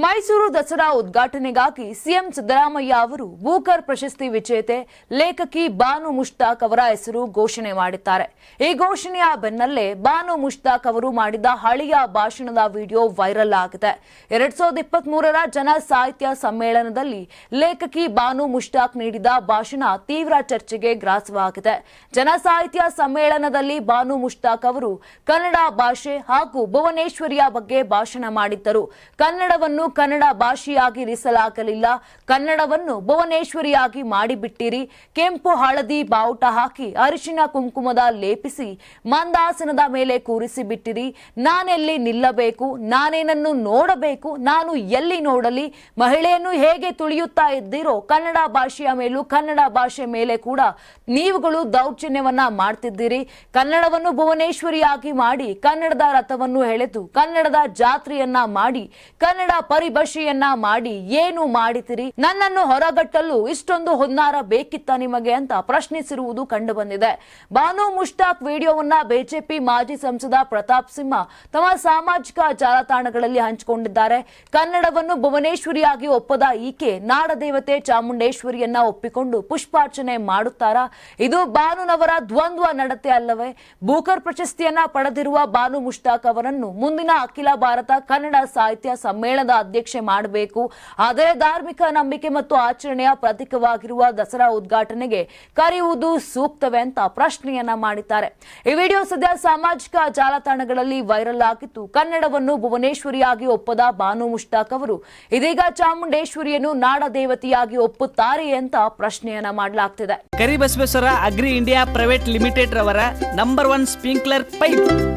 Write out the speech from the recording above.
ಮೈಸೂರು ದಸರಾ ಉದ್ಘಾಟನೆಗಾಗಿ ಸಿಎಂ ಸಿದ್ದರಾಮಯ್ಯ ಅವರು ಬೂಕರ್ ಪ್ರಶಸ್ತಿ ವಿಜೇತೆ ಲೇಖಕಿ ಬಾನು ಮುಷ್ತಾಕ್ ಅವರ ಹೆಸರು ಘೋಷಣೆ ಮಾಡಿದ್ದಾರೆ. ಈ ಘೋಷಣೆಯ ಬೆನ್ನಲ್ಲೇ ಬಾನು ಮುಷ್ತಾಕ್ ಅವರು ಮಾಡಿದ ಹಳೆಯ ಭಾಷಣದ ವಿಡಿಯೋ ವೈರಲ್ ಆಗಿದೆ. ಎರಡ್ ಸಾವಿರದ ಇಪ್ಪತ್ತ್ ಮೂರರ ಜನ ಸಾಹಿತ್ಯ ಸಮ್ಮೇಳನದಲ್ಲಿ ಲೇಖಕಿ ಬಾನು ಮುಷ್ತಾಕ್ ನೀಡಿದ ಭಾಷಣ ತೀವ್ರ ಚರ್ಚೆಗೆ ಗ್ರಾಸವಾಗಿದೆ. ಜನ ಸಾಹಿತ್ಯ ಸಮ್ಮೇಳನದಲ್ಲಿ ಬಾನು ಮುಷ್ತಾಕ್ ಅವರು ಕನ್ನಡ ಭಾಷೆ ಹಾಗೂ ಭುವನೇಶ್ವರಿಯ ಬಗ್ಗೆ ಭಾಷಣ ಮಾಡಿದ್ದರು. ಕನ್ನಡವನ್ನು ಕನ್ನಡ ಭಾಷೆಯಾಗಿ ಇರಿಸಲಾಗಲಿಲ್ಲ. ಕನ್ನಡವನ್ನು ಭುವನೇಶ್ವರಿಯಾಗಿ ಮಾಡಿಬಿಟ್ಟಿರಿ. ಕೆಂಪು ಹಳದಿ ಬಾವುಟ ಹಾಕಿ ಅರಿಶಿನ ಕುಂಕುಮದ ಲೇಪಿಸಿ ಮಂದಾಸನದ ಮೇಲೆ ಕೂರಿಸಿಬಿಟ್ಟಿರಿ. ನಾನೆಲ್ಲಿ ನಿಲ್ಲಬೇಕು? ನಾನೇನನ್ನು ನೋಡಬೇಕು? ನಾನು ಎಲ್ಲಿ ನೋಡಲಿ? ಮಹಿಳೆಯನ್ನು ಹೇಗೆ ತುಳಿಯುತ್ತಾ ಇದ್ದೀರೋ ಕನ್ನಡ ಭಾಷೆಯ ಮೇಲೂ ಕನ್ನಡ ಭಾಷೆ ಮೇಲೆ ಕೂಡ ನೀವುಗಳು ದೌರ್ಜನ್ಯವನ್ನ ಮಾಡ್ತಿದ್ದೀರಿ. ಕನ್ನಡವನ್ನು ಭುವನೇಶ್ವರಿಯಾಗಿ ಮಾಡಿ ಕನ್ನಡದ ರಥವನ್ನು ಎಳೆದು ಕನ್ನಡದ ಜಾತ್ರೆಯನ್ನ ಮಾಡಿ ಕನ್ನಡ ಪರಿಭಾಷೆಯನ್ನ ಮಾಡಿ ಏನು ಮಾಡಿದಿರಿ? ನನ್ನನ್ನು ಹೊರಗಟ್ಟಲು ಇಷ್ಟೊಂದು ಹೊನ್ನಾರ ಬೇಕಿತ್ತ ನಿಮಗೆ ಅಂತ ಪ್ರಶ್ನಿಸಿರುವುದು ಕಂಡು ಬಂದಿದೆ ಬಾನು ಮುಷ್ತಾಕ್ ವಿಡಿಯೋವನ್ನ ಬಿಜೆಪಿ ಮಾಜಿ ಸಂಸದ ಪ್ರತಾಪ್ ಸಿಂಹ ತಮ್ಮ ಸಾಮಾಜಿಕ ಜಾಲತಾಣಗಳಲ್ಲಿ ಹಂಚಿಕೊಂಡಿದ್ದಾರೆ. ಕನ್ನಡವನ್ನು ಭುವನೇಶ್ವರಿಯಾಗಿ ಒಪ್ಪದ ಈಕೆ ನಾಡದೇವತೆ ಚಾಮುಂಡೇಶ್ವರಿಯನ್ನ ಒಪ್ಪಿಕೊಂಡು ಪುಷ್ಪಾರ್ಚನೆ ಮಾಡುತ್ತಾರಾ? ಇದು ಬಾನುನವರ ದ್ವಂದ್ವ ನಡತೆ ಅಲ್ಲವೇ? ಬೂಕರ್ ಪ್ರಶಸ್ತಿಯನ್ನ ಪಡೆದಿರುವ ಬಾನು ಮುಷ್ತಾಕ್ ಅವರನ್ನು ಮುಂದಿನ ಅಖಿಲ ಭಾರತ ಕನ್ನಡ ಸಾಹಿತ್ಯ ಸಮ್ಮೇಳನದ ಅಧ್ಯಕ್ಷೆ ಮಾಡಬೇಕು. ಆದರೆ ಧಾರ್ಮಿಕ ನಂಬಿಕೆ ಮತ್ತು ಆಚರಣೆಯ ಪ್ರತೀಕವಾಗಿರುವ ದಸರಾ ಉದ್ಘಾಟನೆಗೆ ಕರೆಯುವುದು ಸೂಕ್ತವೇ ಅಂತ ಪ್ರಶ್ನೆಯನ್ನ ಮಾಡಿದ್ದಾರೆ. ಈ ವಿಡಿಯೋ ಸದ್ಯ ಸಾಮಾಜಿಕ ಜಾಲತಾಣಗಳಲ್ಲಿ ವೈರಲ್ ಆಗಿತ್ತು. ಕನ್ನಡವನ್ನು ಭುವನೇಶ್ವರಿಯಾಗಿ ಒಪ್ಪದ ಬಾನು ಮುಷ್ಟಾಕ್ ಅವರು, ಇದೀಗ ಚಾಮುಂಡೇಶ್ವರಿಯನ್ನು ನಾಡ ದೇವತೆಯಾಗಿ ಒಪ್ಪುತ್ತಾರೆ ಅಂತ ಪ್ರಶ್ನೆಯನ್ನ ಮಾಡಲಾಗ್ತಿದೆ. Karibasaveshwara agri India private limited ರವರ ನಂಬರ್ ಒನ್ ಸ್ಪ್ರಿಂಕ್ಲರ್ ಪೈಪ್.